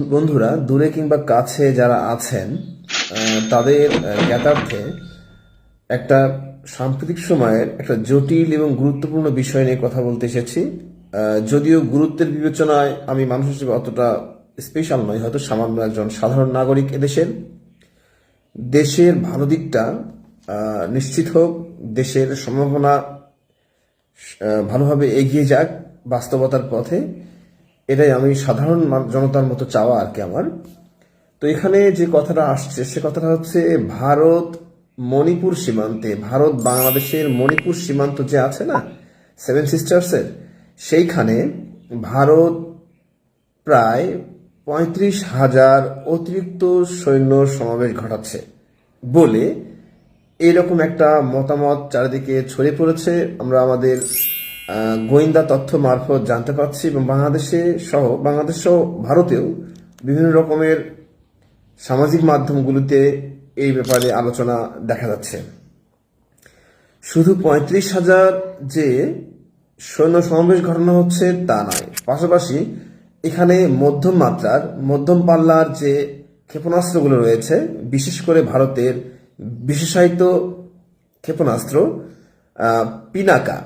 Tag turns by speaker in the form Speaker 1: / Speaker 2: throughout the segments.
Speaker 1: বন- বন্ধুরা, দূরে কিংবা কাছে যারা আছেন তাদের জ্ঞাতার্থে একটা সাম্প্রতিক সময়ের একটা জটিল এবং গুরুত্বপূর্ণ বিষয় নিয়ে কথা বলতে এসেছি। যদিও গুরুত্বের বিবেচনায় আমি মানুষ হিসেবে অতটা স্পেশাল নয় হয়তো সামান্য একজন সাধারণ নাগরিক এদেশের। দেশের ভালো দিকটা নিশ্চিত হোক, দেশের সম্ভাবনা ভালোভাবে এগিয়ে যাক বাস্তবতার পথে। এটাই আমি সাধারণ জনতার মতো চাওয়া আর কি আমার। তো এখানে যে কথাটা আসছে, সে কথাটা হচ্ছে ভারত মণিপুর সীমান্তে, ভারত বাংলাদেশের মণিপুর সীমান্ত যে আছে না সেভেন সিস্টার্সের সেইখানে ভারত প্রায় পঁয়ত্রিশ হাজার অতিরিক্ত সৈন্য সমাবেশ ঘটাচ্ছে বলে এইরকম একটা মতামত চারিদিকে ছড়িয়ে পড়েছে। আমরা আমাদের গোয়েন্দা তথ্য মারফত জানতে পারছি এবং বাংলাদেশে সহ, বাংলাদেশ সহ ভারতেও বিভিন্ন রকমের সামাজিক মাধ্যমগুলোতে এই ব্যাপারে আলোচনা দেখা যাচ্ছে। শুধু পঁয়ত্রিশ হাজার যে সৈন্য সমাবেশ ঘটানো হচ্ছে তা নয়, পাশাপাশি এখানে মধ্যম মাত্রার, মধ্যম পাল্লার যে ক্ষেপণাস্ত্রগুলো রয়েছে, বিশেষ করে ভারতের বিশেষায়িত ক্ষেপণাস্ত্র পিনাকা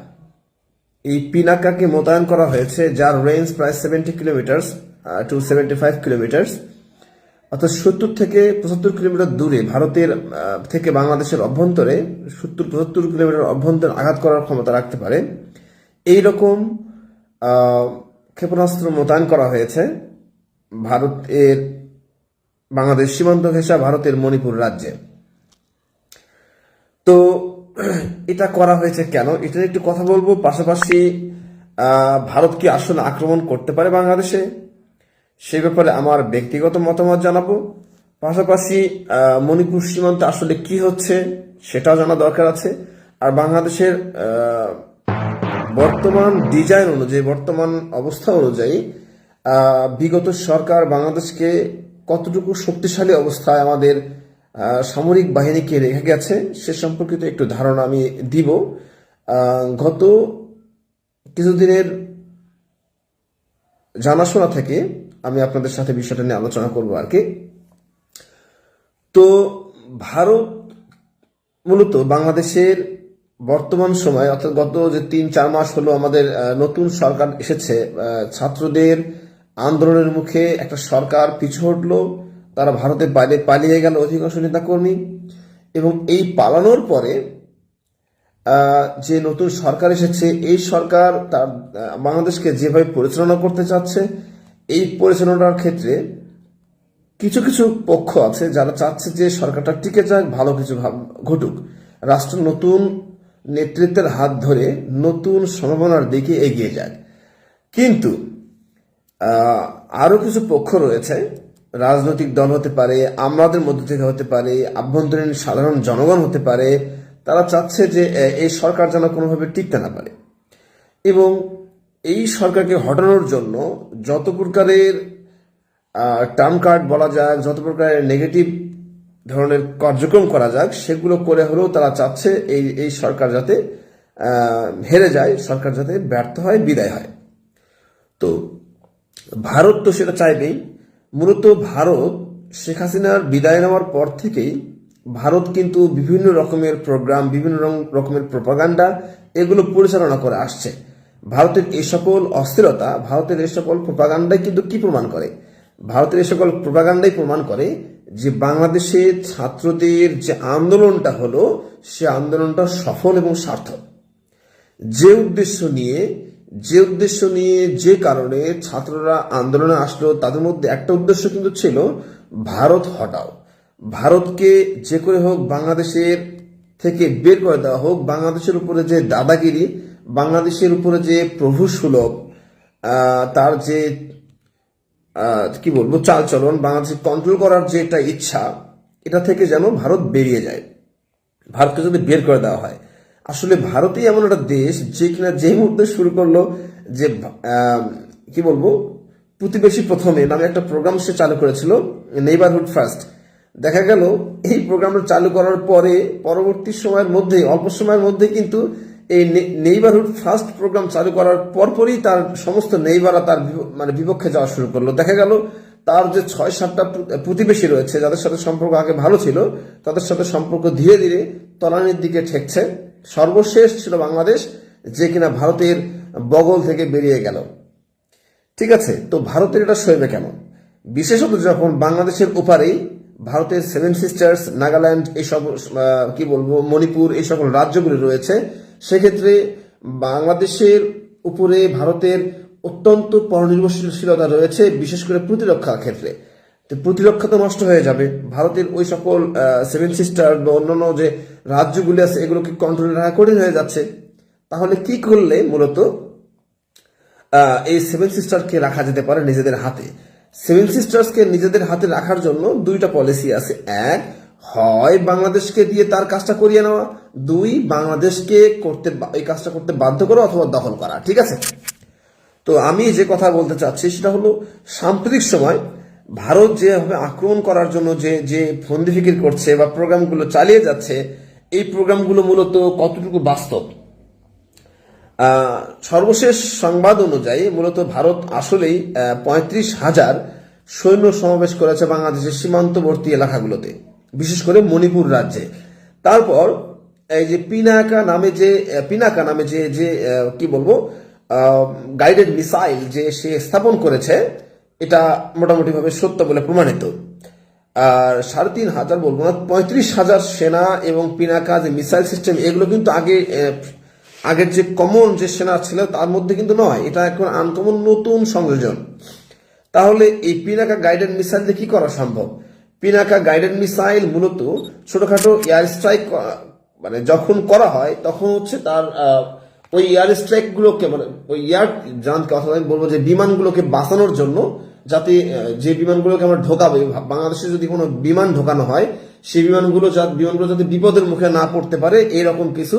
Speaker 1: এই পিনাকাকে মোতায়েন করা হয়েছে, যার রেঞ্জ প্রায় seventy kilometres to seventy five kilometres অর্থাৎ সত্তর থেকে পঁচাত্তর কিলোমিটার দূরে ভারতের থেকে বাংলাদেশের অভ্যন্তরে সত্তর পঁচাত্তর কিলোমিটার অভ্যন্তরে আঘাত করার ক্ষমতা রাখতে পারে। এই রকম ক্ষেপণাস্ত্র মোতায়েন করা হয়েছে ভারতের, বাংলাদেশ সীমান্ত ঘেঁষা ভারতের মণিপুর রাজ্যে। এটা করা হয়েছে কেন? এটা একটু কথা বলব। পাশাপাশি ভারত কি আসলে আক্রমণ করতে পারে বাংলাদেশে? সে ব্যাপারে আমার ব্যক্তিগত মতামত জানাব। পাশাপাশি মণিপুর সীমান্তে আসলে কি হচ্ছে সেটাও জানা দরকার আছে। আর বাংলাদেশের বর্তমান ডিজাইন অনুযায়ী, বর্তমান অবস্থা অনুযায়ী বিগত সরকার বাংলাদেশকে কতটুকু শক্তিশালী অবস্থায় আমাদের সামরিক বাহিনীকে রেখে গেছে, সে সম্পর্কিত একটু ধারণা আমি দিব। গত কিছুদিনের জানাশোনা থেকে আমি আপনাদের সাথে বিষয়টা নিয়ে আলোচনা করব আর কি। তো ভারত মূলত বাংলাদেশের বর্তমান সময়, অর্থাৎ গত যে তিন চার মাস হলো আমাদের নতুন সরকার এসেছে ছাত্রদের আন্দোলনের মুখে একটা সরকার পিছু হটলো তারা ভারতের বাইরে পালিয়ে গেল অধিকাংশ নেতাকর্মী। এবং এই পালানোর পরে যে নতুন সরকার এসেছে এই সরকার তার বাংলাদেশকে যেভাবে পরিচালনা করতে চাচ্ছে এই পরিচালনার ক্ষেত্রে কিছু কিছু পক্ষ আছে যারা চাচ্ছে যে সরকারটা টিকে যাক ভালো কিছু ঘটুক। রাষ্ট্র নতুন নেতৃত্বের হাত ধরে নতুন সম্ভাবনার দিকে এগিয়ে যাক। কিন্তু আহ, আরও কিছু পক্ষ রয়েছে রাজনৈতিক দল হতে পারে আমাদের মধ্য থেকে হতে পারে, আভ্যন্তরীণ সাধারণ জনগণ হতে পারে, তারা চাচ্ছে যে এই সরকার যেন কোনোভাবে টিকতে না পারে। এবং এই সরকারকে হটানোর জন্য যত প্রকারের টার্ম কার্ড বলা যাক, যত প্রকারের নেগেটিভ ধরনের কার্যক্রম করা যাক, সেগুলো করে হলেও তারা চাচ্ছে এই এই সরকার যাতে হেরে যায়, সরকার যাতে ব্যর্থ হয়, বিদায় হয়। তো, ভারত তো সেটা চাইবেই। মূলত ভারত শেখ হাসিনার বিদায় নেওয়ার পর থেকেই ভারত কিন্তু বিভিন্ন রকমের প্রোগ্রাম বিভিন্ন রকম- রকমের প্রপাগান্ডা এগুলো পরিচালনা করে আসছে। ভারতের এই সকল অস্থিরতা, ভারতের এই সকল প্রপাগান্ডাই কিন্তু কি প্রমাণ করে? ভারতের এই সকল প্রপাগান্ডাই প্রমাণ করে যে বাংলাদেশে ছাত্রদের যে আন্দোলনটা হলো, সে আন্দোলনটা সফল এবং সার্থক। যে উদ্দেশ্য নিয়ে যে উদ্দেশ্য নিয়ে যে কারণে ছাত্ররা আন্দোলনে আসলো, তাদের মধ্যে একটা উদ্দেশ্য কিন্তু ছিল ভারত হটাও। ভারতকে যে করে হোক বাংলাদেশের থেকে বের করে দেওয়া হোক, বাংলাদেশের উপরে যে দাদাগিরি, বাংলাদেশের উপরে যে প্রভু সুলভ তার যে কি বলব, চালচলন বাংলাদেশে কন্ট্রোল করার যে একটা ইচ্ছা, এটা থেকে যেন ভারত বেরিয়ে যায়। ভারতকে যদি বের করে দেওয়া হয়। আসলে ভারতই এমন একটা দেশ যে কিনা যে মুহূর্তে শুরু করল যে কি বলব, প্রতিবেশী প্রথমে নামে একটা প্রোগ্রাম সে চালু করেছিল নেইবারহুড ফার্স্ট দেখা গেল, এই প্রোগ্রামটা চালু করার পরে পরবর্তী সময়ের মধ্যে, অল্প সময়ের মধ্যে কিন্তু এই নেইবারহুড ফার্স্ট প্রোগ্রাম চালু করার পরপরই তার সমস্ত নেইবাররা তার মানে বিপক্ষে যাওয়া শুরু করল। দেখা গেল, তার যে ছয় সাতটা প্রতিবেশী রয়েছে, যাদের সাথে সম্পর্ক আগে ভালো ছিল, তাদের সাথে সম্পর্ক ধীরে ধীরে তলানির দিকে ঠেকছে। সর্বশেষ ছিল বাংলাদেশ, যে কিনা ভারতের বগল থেকে বেরিয়ে গেল। ঠিক আছে, তো ভারতের এটা সইবে কেন? বিশেষত যখন বাংলাদেশের ওপারেই ভারতের সেভেন সিস্টার্স নাগাল্যান্ড এই সব কি বলব, মণিপুর, এই সকল রাজ্যগুলি রয়েছে, সেক্ষেত্রে বাংলাদেশের উপরে ভারতের অত্যন্ত পরনির্ভরশীলতা রয়েছে, বিশেষ করে প্রতিরক্ষা ক্ষেত্রে। প্রতিরক্ষা তো নষ্ট হয়ে যাবে। ভারতের ওই সকল সেভেন সিস্টার বা অন্যান্য যে রাজ্যগুলি আছে, এগুলোকে কন্ট্রোলে রাখা কঠিন হয়ে যাচ্ছে। তাহলে কি করলে মূলত এই সেভেন সিস্টারকে রাখা যেতে পারে নিজেদের হাতে? সেভেন সিস্টার্সকে নিজেদের হাতে রাখার জন্য দুইটা পলিসি আছে। এক, হয় বাংলাদেশকে দিয়ে তার কাজটা করিয়ে নেওয়া। দুই, বাংলাদেশকে করতে এই কাজটা করতে বাধ্য করা অথবা দখল করা। ঠিক আছে? তো আমি যে কথা বলতে চাচ্ছি সেটা হলো সাম্প্রতিক সময় ভারত যেভাবে আক্রমণ করার জন্য যে যে ফন্দি ফিকির করছে বা প্রোগ্রামগুলো চালিয়ে যাচ্ছে, এই প্রোগ্রামগুলো মূলত কতটুকু বাস্তব? সর্বশেষ সংবাদ অনুযায়ী মূলত ভারত আসলেই পঁয়ত্রিশ হাজার সৈন্য সমাবেশ করেছে বাংলাদেশের সীমান্তবর্তী এলাকাগুলোতে, বিশেষ করে মণিপুর রাজ্যে। তারপর এই যে পিনাকা নামে যে পিনাকা নামে যে যে কি বলব গাইডেড মিসাইল যে সে স্থাপন করেছে এটা মোটামুটিভাবে সত্য বলে প্রমাণিত। আর সাড়ে তিন হাজার বলব না, পঁয়ত্রিশ হাজার সেনা এবং পিনাকা যে মিসাইল সিস্টেম, এগুলো কিন্তু আগে আগের যে কমন যে সেনা ছিল তার মধ্যে কিন্তু নয়, এটা এখন আনকমন নতুন সংযোজন। তাহলে এই পিনাকা গাইডেড মিসাইল দিয়ে কি করা সম্ভব? পিনাকা গাইডেড মিসাইল মূলত ছোটখাটো এয়ার স্ট্রাইক মানে যখন করা হয় তখন হচ্ছে তার ওই এয়ার স্ট্রাইক গুলোকে মানে ওই এয়ার জান কথা আমি বলব যে বিমানগুলোকে বাঁচানোর জন্য যাতে যে বিমানগুলোকে আমরা ঢোকাবো বাংলাদেশে যদি কোনো বিমান ঢোকানো হয়, সেই বিমানগুলো বিমানগুলো যাতে বিপদের মুখে না পড়তে পারে এরকম কিছু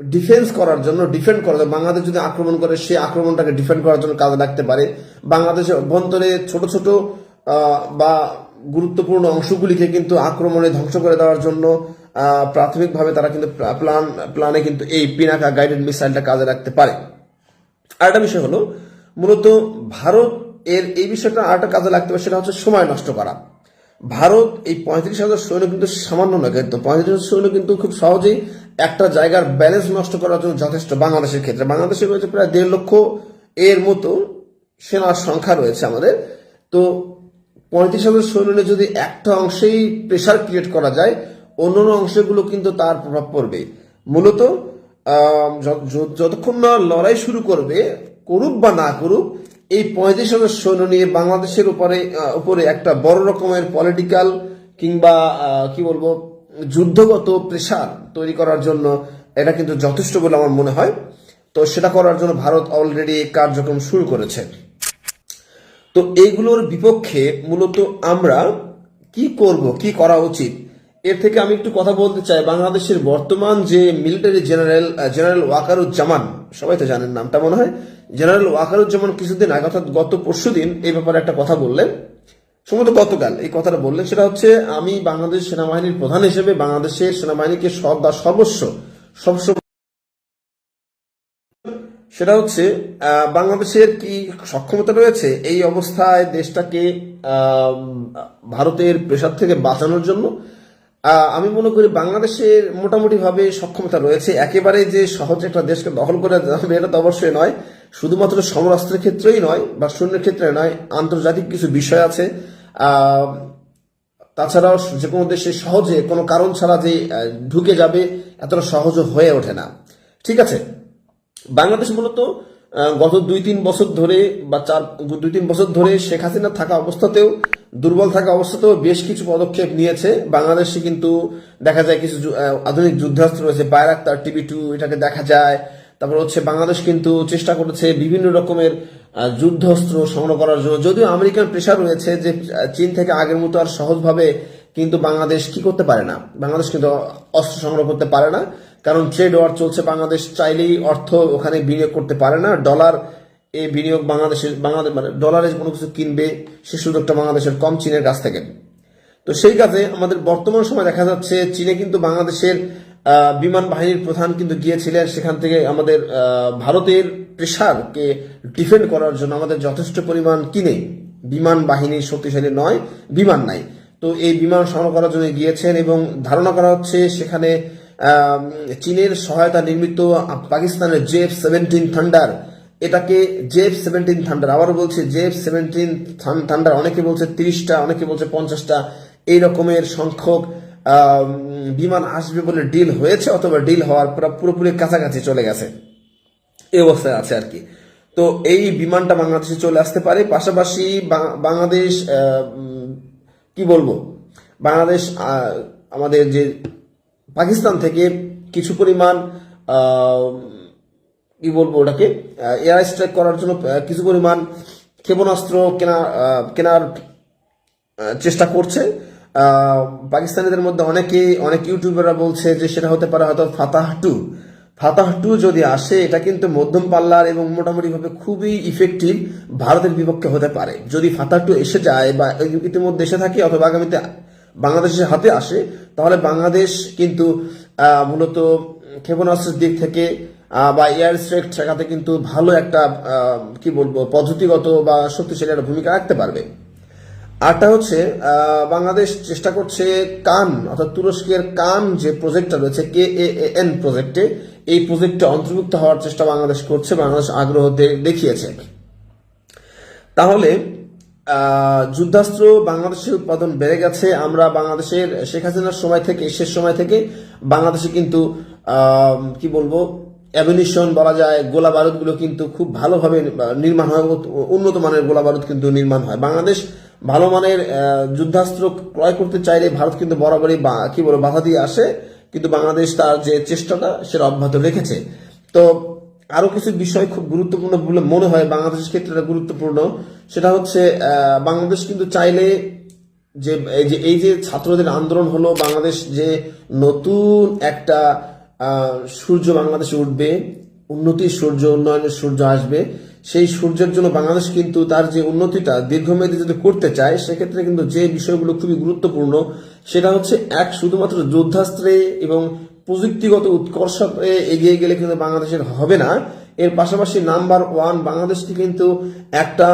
Speaker 1: ডিফেন্স করার জন্য ডিফেন্ড করার জন্য, বাংলাদেশ যদি আক্রমণ করে, সে আক্রমণটাকে ডিফেন্ড করার জন্য কাজে লাগতে পারে। বাংলাদেশের অভ্যন্তরে ছোট ছোট বা গুরুত্বপূর্ণ অংশগুলিকে কিন্তু আক্রমণে ধ্বংস করে দেওয়ার জন্য প্রাথমিকভাবে তারা কিন্তু প্ল্যান প্ল্যানে কিন্তু এই পিনাকা গাইডেড মিসাইলটা কাজে রাখতে পারে। আরেকটা বিষয় হলো, মূলত ভারত এর এই বিষয়টা আরেকটা কাজে লাগতে পারে, সেটা হচ্ছে সময় নষ্ট করা। ভারত এই পঁয়ত্রিশ হাজার সৈন্য কিন্তু সামান্য নয়, কিন্তু পঁয়ত্রিশ হাজার সৈন্য কিন্তু খুব সহজেই একটা জায়গার ব্যালেন্স নষ্ট করার জন্য যথেষ্ট বাংলাদেশের ক্ষেত্রে। বাংলাদেশে রয়েছে প্রায় দেড় লক্ষ এর মতো সেনার সংখ্যা রয়েছে আমাদের। তো পঁয়ত্রিশ হাজার সৈন্য যদি একটা অংশেই প্রেশার ক্রিয়েট করা যায় অন্যান্য অংশগুলো কিন্তু তার প্রভাব পড়বে। মূলত যতক্ষণ না লড়াই শুরু করবে, করুক বা না করুক, এই পঁয়ত্রিশ হাজার সৈন্য নিয়ে বাংলাদেশের উপরে উপরে একটা বড় রকমের পলিটিক্যাল কিংবা কি বলব, যুদ্ধগত প্রেশার তৈরি করার জন্য এটা কিন্তু যথেষ্ট বলে আমার মনে হয়। তো সেটা করার জন্য ভারত অলরেডি কার্যক্রম শুরু করেছে। তো এইগুলোর বিপক্ষে মূলত আমরা কি করব, কি করা উচিত? এর থেকে আমি একটু কথা বলতে চাই। বাংলাদেশের বর্তমান যে মিলিটারি জেনারেল জেনারেল ওয়াকারুজ্জামান, সবাই তো জানেন নামটা মনে হয়, জেনারেল ওয়াকারুজ্জামান কিছুদিন আগে, অর্থাৎ গত পরশু দিন এই ব্যাপারে একটা কথা বললেন। সম্ভবত গতকাল এই কথাটা বললেন। সেটা হচ্ছে, আমি বাংলাদেশ সেনাবাহিনীর প্রধান হিসেবে বাংলাদেশের সেনাবাহিনীকে সব বা সর্বস্ব সেটা হচ্ছে বাংলাদেশের কি সক্ষমতা রয়েছে এই অবস্থায় দেশটাকে ভারতের প্রেশার থেকে বাঁচানোর জন্য? আমি মনে করি বাংলাদেশের মোটামুটি ভাবে সক্ষমতা রয়েছে। একেবারে যে সহজে একটা দেশকে দখল করে যাবে, এটা তো অবশ্যই নয়। শুধুমাত্র সমরাস্ত্রের ক্ষেত্রেই নয় বা সৈন্যের ক্ষেত্রে নয়, আন্তর্জাতিক কিছু বিষয় আছে। তাছাড়াও যে কোনো দেশে সহজে, কোনো কারণ ছাড়া যে ঢুকে যাবে, এতটা সহজ হয়ে ওঠে না। ঠিক আছে? বাংলাদেশ মূলত গত দুই তিন বছর ধরে বা চার দুই তিন বছর ধরে শেখ হাসিনা থাকা অবস্থাতেও দুর্বল থাকা অবস্থাতেও বেশ কিছু পদক্ষেপ নিয়েছে। বাংলাদেশে কিন্তু দেখা যায় কিছু আধুনিক যুদ্ধাস্ত্র রয়েছে বায়রাক্তার টিভি টু এটাকে দেখা যায়। তারপর হচ্ছে বাংলাদেশ কিন্তু চেষ্টা করেছে বিভিন্ন রকমের যুদ্ধাস্ত্র সংগ্রহ করার জন্য। যদিও আমেরিকান প্রেশার রয়েছে যে চীন থেকে আগের মতো আর সহজভাবে কিন্তু বাংলাদেশ কি করতে পারে না। বাংলাদেশ কিন্তু অস্ত্র সংগ্রহ করতে পারে না। কারণ ট্রেড ওয়ার চলছে বাংলাদেশ, চাইলেই অর্থ ওখানে বিনিয়োগ করতে পারে না। ডলার এই বিনিয়োগ বাংলাদেশের, বাংলাদেশ মানে ডলারে কোনো কিছু কিনবে, সে সুযোগটা বাংলাদেশের কম চীনের কাছ থেকে। তো সেই কাজে আমাদের বর্তমান সময় দেখা যাচ্ছে চীনে কিন্তু বাংলাদেশের বিমান বাহিনীর প্রধান কিন্তু গিয়েছিলেন। সেখান থেকে আমাদের ভারতের প্রেশারকে ডিফেন্ড করার জন্য আমাদের যথেষ্ট পরিমাণ কিনে, বিমান বাহিনী শক্তিশালী নয়, বিমান নাই। তো এই বিমান সংগ্রহ করার জন্য গিয়েছেন এবং ধারণা করা হচ্ছে সেখানে চীনের সহায়তা নির্মিত পাকিস্তানের জেফ সেভেন্টিন থান্ডার এটাকে জেফ সেভেন্টিন থান্ডার আবারও বলছে জেফ সেভেন্টিন থান্ডার অনেকে বলছে তিরিশটা, অনেকে বলছে পঞ্চাশটা। এই রকমের সংখ্যক বিমান আসবে বলে ডিল হয়েছে অথবা ডিল হওয়ার পুরো- পুরোপুরি কাছাকাছি চলে গেছে। এই অবস্থায় আছে আর কি। তো এই বিমানটা বাংলাদেশে চলে আসতে পারে। পাশাপাশি বাংলাদেশ কি বলব? বাংলাদেশ আমাদের যে পাকিস্তান থেকে কিছু পরিমাণ কি বলব ওটাকে? এয়ার স্ট্রাইক করার জন্য কিছু পরিমাণ ক্ষেপণাস্ত্র কেনা কেনার চেষ্টা করছে। পাকিস্তানিদের মধ্যে অনেকে অনেক ইউটিউবাররা বলছে যে সেটা হতে পারে হয়তো ফাতাহ টু। ফাতাহ টু যদি আসে, এটা কিন্তু মধ্যম পাল্লার এবং মোটামুটিভাবে খুবই ইফেক্টিভ ভারতের বিপক্ষে হতে পারে। যদি ফাতাহ টু এসে যায় বা ইতিমধ্যে এসে থাকে অথবা আগামীতে বাংলাদেশের হাতে আসে, তাহলে বাংলাদেশ কিন্তু মূলত ক্ষেপণাস্ত্রের দিক থেকে বা এয়ার স্ট্রাইক ঠেকাতে কিন্তু ভালো একটা কি বলব, পদ্ধতিগত বা শক্তিশালী একটা ভূমিকা রাখতে পারবে। আরটা হচ্ছে বাংলাদেশ চেষ্টা করছে কান, অর্থাৎ তুরস্কের কান যে প্রজেক্টটা রয়েছে কে এ এন প্রজেক্টে এই প্রজেক্টে অন্তর্ভুক্ত হওয়ার চেষ্টা বাংলাদেশ করছে, বাংলাদেশ আগ্রহ দেখিয়েছে। তাহলে যুদ্ধাস্ত্র বাংলাদেশের উৎপাদন বেড়ে গেছে, আমরা বাংলাদেশের শেখ হাসিনার সময় থেকে, শেষ সময় থেকে বাংলাদেশে কিন্তু কি বলব অ্যামিনিশন বলা যায়, গোলা বারুদগুলো কিন্তু খুব ভালোভাবে নির্মাণ হয়, উন্নত মানের গোলা বারুদ কিন্তু নির্মাণ হয়। বাংলাদেশ ভালো মানের যুদ্ধাস্ত্র ক্রয় করতে চাইলে ভারত কিন্তু বরাবরই কি বলব, বাধা দিয়ে আসে। কিন্তু বাংলাদেশ তার যে চেষ্টাটা, সেটা অব্যাহত রেখেছে। তো আরও কিছু বিষয় খুব গুরুত্বপূর্ণ বলে মনে হয় বাংলাদেশের ক্ষেত্রে গুরুত্বপূর্ণ। সেটা হচ্ছে বাংলাদেশ কিন্তু চাইলে যে, এই যে ছাত্রদের আন্দোলন হলো, বাংলাদেশ যে নতুন একটা সূর্য বাংলাদেশে উঠবে উন্নতির সূর্য উন্নয়নের সূর্য আসবে। সেই সূর্যের জন্য বাংলাদেশ কিন্তু তার যে উন্নতিটা, দীর্ঘমেয়াদী যদি করতে চায়, সেক্ষেত্রে কিন্তু যে বিষয়গুলো খুবই গুরুত্বপূর্ণ, সেটা হচ্ছে এক, শুধুমাত্র যুদ্ধাস্ত্রে এবং প্রযুক্তিগত উৎকর্ষে এগিয়ে গেলে কিন্তু বাংলাদেশের হবে না। এর পাশাপাশি নাম্বার ওয়ান, বাংলাদেশকে কিন্তু একটা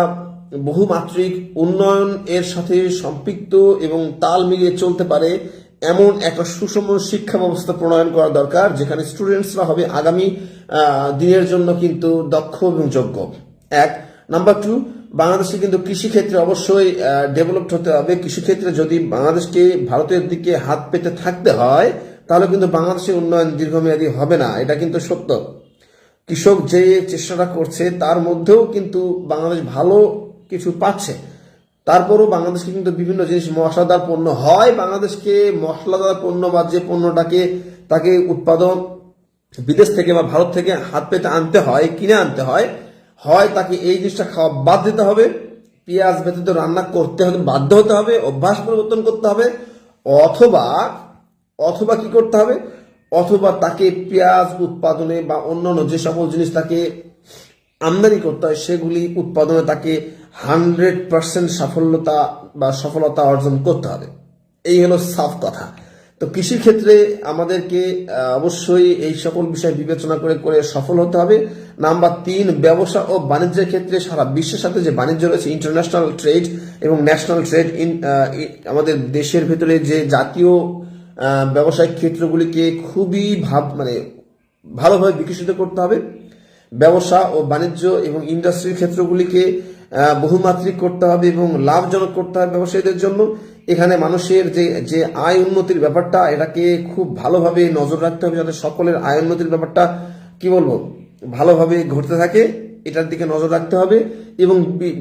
Speaker 1: বহুমাত্রিক উন্নয়ন এর সাথে সম্পৃক্ত এবং তাল মিলিয়ে চলতে পারে। এমন একটা সুষম শিক্ষা ব্যবস্থা প্রণয়ন করা দরকার, যেখানে স্টুডেন্টসরা হবে আগামী দিনের জন্য কিন্তু দক্ষ এবং যোগ্য। এক। নাম্বার টু বাংলাদেশে কিন্তু কৃষিক্ষেত্রে অবশ্যই ডেভেলপড হতে হবে। কৃষিক্ষেত্রে যদি বাংলাদেশকে ভারতের দিকে হাত পেতে থাকতে হয়, তাহলে কিন্তু বাংলাদেশের উন্নয়ন দীর্ঘমেয়াদী হবে না। এটা কিন্তু সত্য। কৃষক যে চেষ্টাটা করছে, তার মধ্যেও কিন্তু বাংলাদেশ ভালো কিছু পাচ্ছে। তারপরও বাংলাদেশকে কিন্তু বিভিন্ন জিনিস মশলাদার পণ্য হয়। বাংলাদেশকে মশলাদার পণ্য বা যে পণ্যটাকে তাকে উৎপাদন বিদেশ থেকে বা ভারত থেকে হাত পেতে আনতে হয়, কিনে আনতে হয় হয় তাকে এই জিনিসটা খাওয়া বাদ দিতে হবে। পেঁয়াজ ব্যতীত রান্না করতে হতে বাধ্য হতে হবে, অভ্যাস পরিবর্তন করতে হবে, অথবা অথবা কি করতে হবে? অথবা তাকে পেঁয়াজ উৎপাদনে বা অন্যান্য যে সকল জিনিস তাকে আমদানি করতে হয়, সেগুলি উৎপাদনে তাকে হান্ড্রেড পার্সেন্ট সাফল্যতা বা সফলতা অর্জন করতে হবে। এই হলো সাফ কথা। তো কৃষির ক্ষেত্রে আমাদেরকে অবশ্যই এই সকল বিষয় বিবেচনা করে করে সফল হতে হবে। নাম্বার তিন, ব্যবসা ও বাণিজ্যের ক্ষেত্রে সারা বিশ্বের সাথে যে বাণিজ্য রয়েছে ইন্টারন্যাশনাল ট্রেড এবং ন্যাশনাল ট্রেড ইন আমাদের দেশের ভেতরে যে জাতীয় ব্যবসায়িক ক্ষেত্রগুলিকে খুবই ভাব মানে ভালোভাবে বিকশিত করতে হবে। ব্যবসা ও বাণিজ্য এবং ইন্ডাস্ট্রির ক্ষেত্রগুলিকে বহুমাত্রিক করতে হবে এবং লাভজনক করতে হবে ব্যবসায়ীদের জন্য। এখানে মানুষের যে যে আয় উন্নতির ব্যাপারটা, এটাকে খুব ভালোভাবে নজর রাখতে হবে যাতে সকলের আয় উন্নতির ব্যাপারটা, কি বলব, ভালোভাবে ঘটতে থাকে। এটার দিকে নজর রাখতে হবে এবং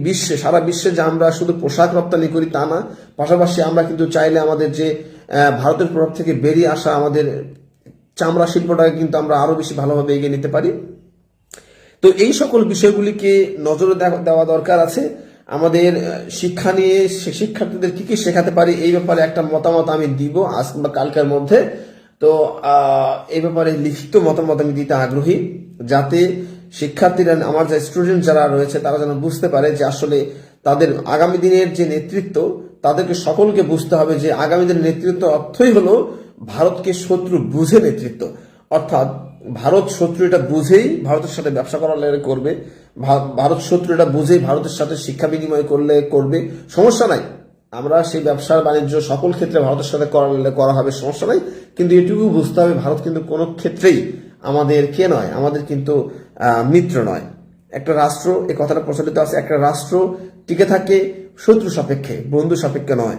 Speaker 1: বিশ্বে, সারা বিশ্বে যে আমরা শুধু পোশাক রপ্তানি করি তা না, পাশাপাশি আমরা কিন্তু চাইলে আমাদের যে ভারতের প্রভাব থেকে বেরিয়ে আসা আমাদের চামড়া শিল্পটাকে কিন্তু আমরা আরও বেশি ভালোভাবে এগিয়ে নিতে পারি। তো এই সকল বিষয়গুলিকে নজরে দেওয়া- দরকার আছে। আমাদের শিক্ষা নিয়ে শিক্ষার্থীদের কি কি শেখাতে পারি এই ব্যাপারে একটা মতামত আমি দিব আজ বা কালকের মধ্যে। তো এই ব্যাপারে লিখিত মতামত আমি দিতে আগ্রহী, যাতে শিক্ষার্থীরা, আমার যে স্টুডেন্ট যারা রয়েছে, তারা যেন বুঝতে পারে যে আসলে তাদের আগামী দিনের যে নেতৃত্ব, তাদেরকে সকলকে বুঝতে হবে যে আগামী দিনের নেতৃত্ব অর্থই হলো ভারতকে শত্রু বুঝে নেতৃত্ব। অর্থাৎ ভারত শত্রু এটা বুঝেই ভারতের সাথে ব্যবসা করার করবে। ভারত শত্রু এটা বুঝে ভারতের সাথে শিক্ষা বিনিময় করলে করবে। সমস্যা নাই। আমরা সেই ব্যবসার বাণিজ্য সকল ক্ষেত্রে ভারতের সাথে করলে করা হবে, সমস্যা নাই। কিন্তু এটুকু বুঝতে হবে, ভারত কিন্তু কোনো ক্ষেত্রেই আমাদের কে নয়, আমাদের কিন্তু মিত্র নয়। একটা রাষ্ট্র এই কথাটা প্রচলিত আছে, একটা রাষ্ট্র টিকে থাকে শত্রু সাপেক্ষে, বন্ধু সাপেক্ষে নয়।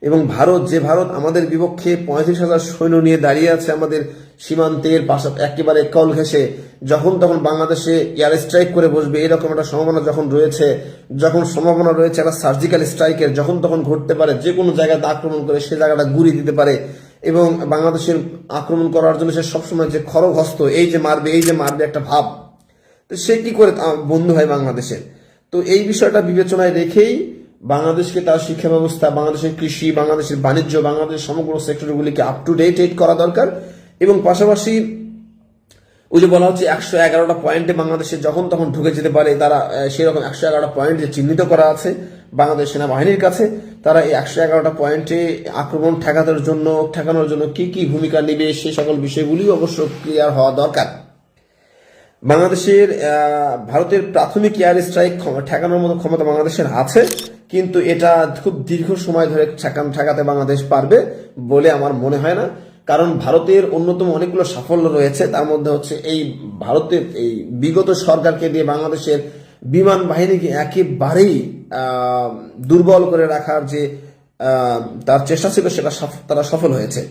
Speaker 1: এবং ভারত, যে ভারত আমাদের বিপক্ষে পঁয়ত্রিশ হাজার সৈন্য নিয়ে দাঁড়িয়ে আছে আমাদের সীমান্তের পাশা একেবারে কল ঘেসে যখন তখন বাংলাদেশে এয়ার স্ট্রাইক করে বসবে, এরকম একটা সম্ভাবনা যখন রয়েছে, যখন সম্ভাবনা রয়েছে একটা সার্জিক্যাল স্ট্রাইকের যখন তখন ঘটতে পারে, যে কোনো জায়গাতে আক্রমণ করে সে জায়গাটা গুড়িয়ে দিতে পারে। এবং বাংলাদেশের আক্রমণ করার জন্য সে সবসময় যে খরগহস্ত এই যে মারবে, এই যে মারবে একটা ভাব। তো সে কি করে বন্ধু হয় বাংলাদেশের? তো এই বিষয়টা বিবেচনায় রেখেই বাংলাদেশকে তার শিক্ষা ব্যবস্থা বাংলাদেশের কৃষি, বাংলাদেশের বাণিজ্য, বাংলাদেশের সমগ্র সেক্টরগুলিকে আপ টু ডেট করা দরকার। এবং পাশাপাশি ওই যে বলা হচ্ছে একশো এগারোটা পয়েন্টে বাংলাদেশে যখন তখন ঢুকে যেতে পারে, তারা সেরকম একশো এগারোটা পয়েন্ট যে চিহ্নিত করা আছে বাংলাদেশ সেনাবাহিনীর কাছে। তারা এই একশো এগারোটা পয়েন্টে আক্রমণ ঠেকানোর জন্য ঠেকানোর জন্য কি কি ভূমিকা নেবে সে সকল বিষয়গুলি অবশ্য ক্লিয়ার হওয়া দরকার। বাংলাদেশের ভারতের প্রাথমিক এয়ার স্ট্রাইক ঠেকানোর মতো ক্ষমতা বাংলাদেশের আছে, কিন্তু এটা খুব দীর্ঘ সময় ধরে ঠেকান, ঠেকাতে বাংলাদেশ পারবে বলে আমার মনে হয় না। কারণ ভারতের অন্যতম অনেকগুলো সাফল্য রয়েছে। তার মধ্যে হচ্ছে এই ভারতের এই বিগত সরকারকে দিয়ে বাংলাদেশের বিমান বাহিনীকে একেবারেই দুর্বল করে রাখার যে তার চেষ্টা ছিল সেটা তারা সফল হয়েছে।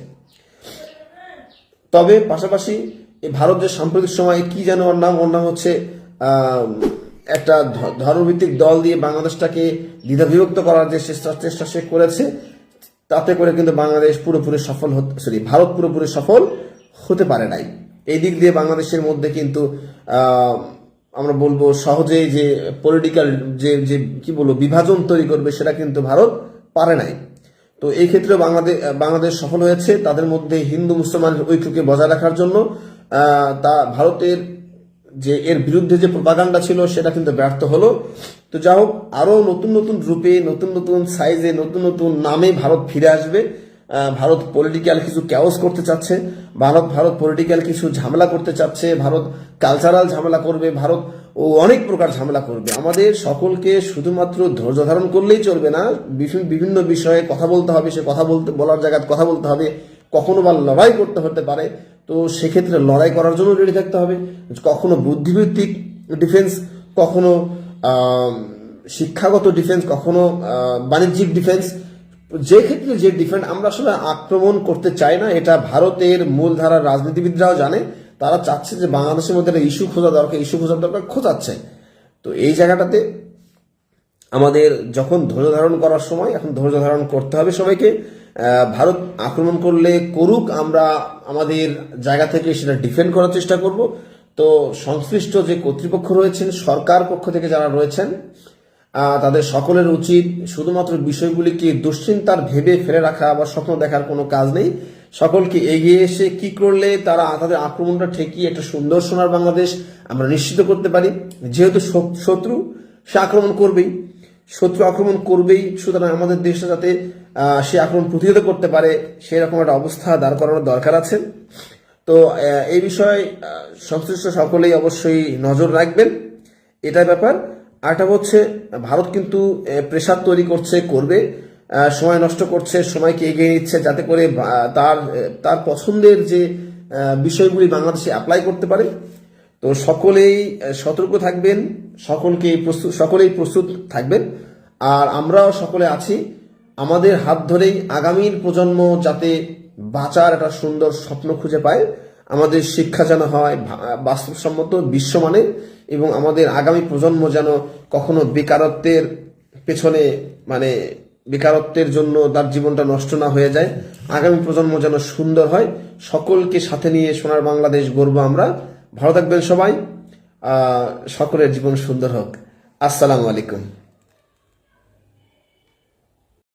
Speaker 1: তবে পাশাপাশি ভারত যে সাম্প্রতিক সময়ে কি যেন ওর নাম ওর নাম হচ্ছে একটা ধর্মভিত্তিক দল দিয়ে বাংলাদেশটাকে দ্বিধাবিভক্ত করার যে চেষ্টা চেষ্টা সে করেছে তাতে করে কিন্তু বাংলাদেশ পুরোপুরি সফল সরি ভারত পুরোপুরি সফল হতে পারে নাই। এই দিক দিয়ে বাংলাদেশের মধ্যে কিন্তু আমরা বলব সহজেই যে পলিটিক্যাল যে যে, কি বলব, বিভাজন তৈরি করবে সেটা কিন্তু ভারত পারে নাই। তো এই ক্ষেত্রে বাংলাদেশ বাংলাদেশ সফল হয়েছে। তাদের মধ্যে হিন্দু মুসলমানের ঐক্যকে বজায় রাখার জন্য তা ভারতের যে এর বিরুদ্ধে যে প্রপাগান্ডা ছিল, সেটা কিন্তু ব্যর্থ হলো। তো যা হোক আরও নতুন নতুন রূপে, নতুন নতুন সাইজে নতুন নতুন নামে ভারত ফিরে আসবে। ভারত পলিটিক্যাল কিছু ক্যাওস করতে চাচ্ছে। ভারত ভারত পলিটিক্যাল কিছু ঝামেলা করতে চাচ্ছে। ভারত কালচারাল ঝামেলা করবে। ভারত ও অনেক প্রকার ঝামেলা করবে। আমাদের সকলকে শুধুমাত্র ধৈর্য ধারণ করলেই চলবে না। বিভিন্ন বিষয়ে কথা বলতে হবে, সে কথা বলতে বলার জায়গায় কথা বলতে হবে। কখনো বা লড়াই করতে হতে পারে। তো সেক্ষেত্রে লড়াই করার জন্য রেডি থাকতে হবে। কখনো বুদ্ধিভিত্তিক ডিফেন্স কখনো শিক্ষাগত ডিফেন্স কখনো বাণিজ্যিক ডিফেন্স যে ক্ষেত্রে যে ডিফেন্স আমরা আসলে আক্রমণ করতে চাই না, এটা ভারতের মূলধারার রাজনীতিবিদরাও জানে। তারা চাচ্ছে যে বাংলাদেশের মধ্যে একটা ইস্যু খোঁজা দরকার ইস্যু খোঁজার দরকার খোঁজাচ্ছে। তো এই জায়গাটাতে আমাদের যখন ধৈর্য ধারণ করার সময়, এখন ধৈর্য ধারণ করতে হবে সবাইকে। ভারত আক্রমণ করলে করুক, আমরা আমাদের জায়গা থেকে সেটা ডিফেন্ড করার চেষ্টা করব। তো সংশ্লিষ্ট যে কর্তৃপক্ষ রয়েছেন, সরকার পক্ষ থেকে যারা রয়েছেন তাদের সকলের উচিত শুধুমাত্র বিষয়গুলিকে দুশ্চিন্তার ভেবে ফেলে রাখা বা স্বপ্ন দেখার কোনো কাজ নেই। সকলকে এগিয়ে এসে কি করলে তারা তাদের আক্রমণটা ঠেকিয়ে একটা সুন্দর সোনার বাংলাদেশ আমরা নিশ্চিত করতে পারি। যেহেতু শত্রু, সে আক্রমণ করবেই। শত্রু আক্রমণ করবেই, সুতরাং আমাদের দেশটা যাতে সে আক্রমণ প্রতিহত করতে পারে, সেরকম একটা অবস্থা দাঁড় করানোর দরকার আছে। তো এই বিষয়ে সংশ্লিষ্ট সকলেই অবশ্যই নজর রাখবেন। এটা ব্যাপার। আরেকটা হচ্ছে, ভারত কিন্তু প্রেশার তৈরি করছে, করবে। সময় নষ্ট করছে, সময়কে এগিয়ে নিচ্ছে, যাতে করে তার তার পছন্দের যে বিষয়গুলি বাংলাদেশে অ্যাপ্লাই করতে পারে। তো সকলেই সতর্ক থাকবেন সকলকে প্রস্তুত, সকলেই প্রস্তুত থাকবেন। আর আমরাও সকলে আছি। আমাদের হাত ধরেই আগামীর প্রজন্ম যাতে বাঁচার একটা সুন্দর স্বপ্ন খুঁজে পায়। আমাদের শিক্ষা যেন হয় বাস্তবসম্মত বিশ্বমানের এবং আমাদের আগামী প্রজন্ম যেন কখনো বেকারত্বের পেছনে মানে বেকারত্বের জন্য তার জীবনটা নষ্ট না হয়ে যায়। আগামী প্রজন্ম যেন সুন্দর হয়। সকলকে সাথে নিয়ে সোনার বাংলাদেশ গর্ব আমরা। ভালো থাকবেন সবাই। সকলের জীবন সুন্দর হোক। আসসালামু আলাইকুম।